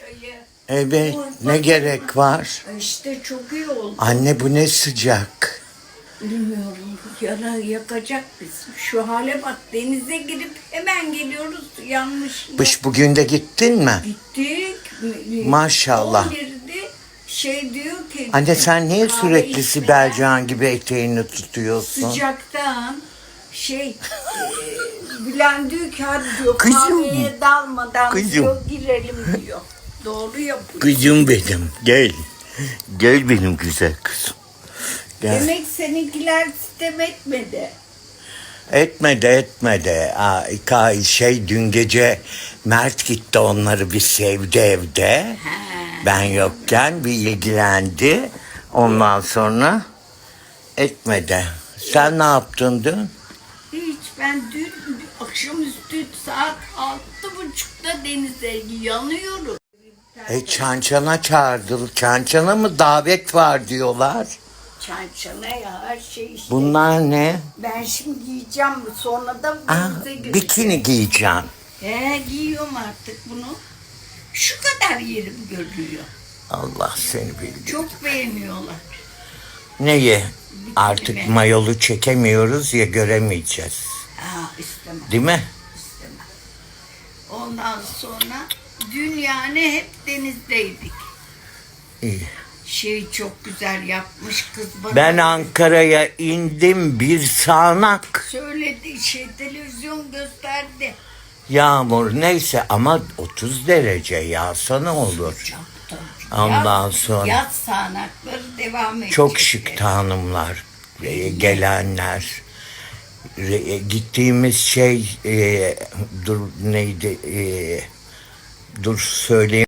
çayı. Evet ne gerek var? İşte çok iyi oldu. Anne bu ne sıcak. Bilmiyorum. Yana yakacak biz. Şu hale bak denize girip hemen geliyoruz yanlış. Kış bugün de gittin mi? Gittik. Maşallah. 11'de şey diyor ki. Anne sen niye kahve sürekli içmeden Sibel Can gibi eteğini tutuyorsun? Sıcaktan şey e, Bülent diyor ki hadi diyor Kızım. kahveye dalmadan Kızım. diyor girelim diyor. Doğru yapıyor. Kızım benim gel. Gel benim güzel kızım. Gel. Demek seninkiler sistem etmedi. Etmedi etmedi. Aa, şey dün gece Mert gitti onları bir sevdi evde. Ben yokken bir ilgilendi. Ondan sonra etmedi. Sen ne yaptın dün? Hiç ben dün akşamüstü saat altı buçukta denize yanıyorum. E Çançana çağırdı. Çançana mı davet var diyorlar. Çançana ya her şey işte. Bunlar ne? Ben şimdi giyeceğim sonra da Aa, denize gireceğim. bikini giyeceğim. He giyiyorum artık bunu. Şu kadar yerim görülüyor. Allah seni bildi. Çok beğeniyorlar. Neyi? Artık mi? mayolu çekemiyoruz ya göremeyeceğiz. Ha istemem Değil mi? istemem. Ondan sonra dün yani hep denizdeydik. İyi. Şey çok güzel yapmış kız bana. Ben Ankara'ya indim bir sağanak. Söyledi şey televizyon gösterdi. Yağmur neyse ama 30 derece yağsa ne olur. Ondan Yaz- sonra- Yaz sağanakları devam edecek. Çok şık hanımlar, e, gelenler. Re- e, Gittiğimiz şey e, dur neydi? E, dur söyleyeyim.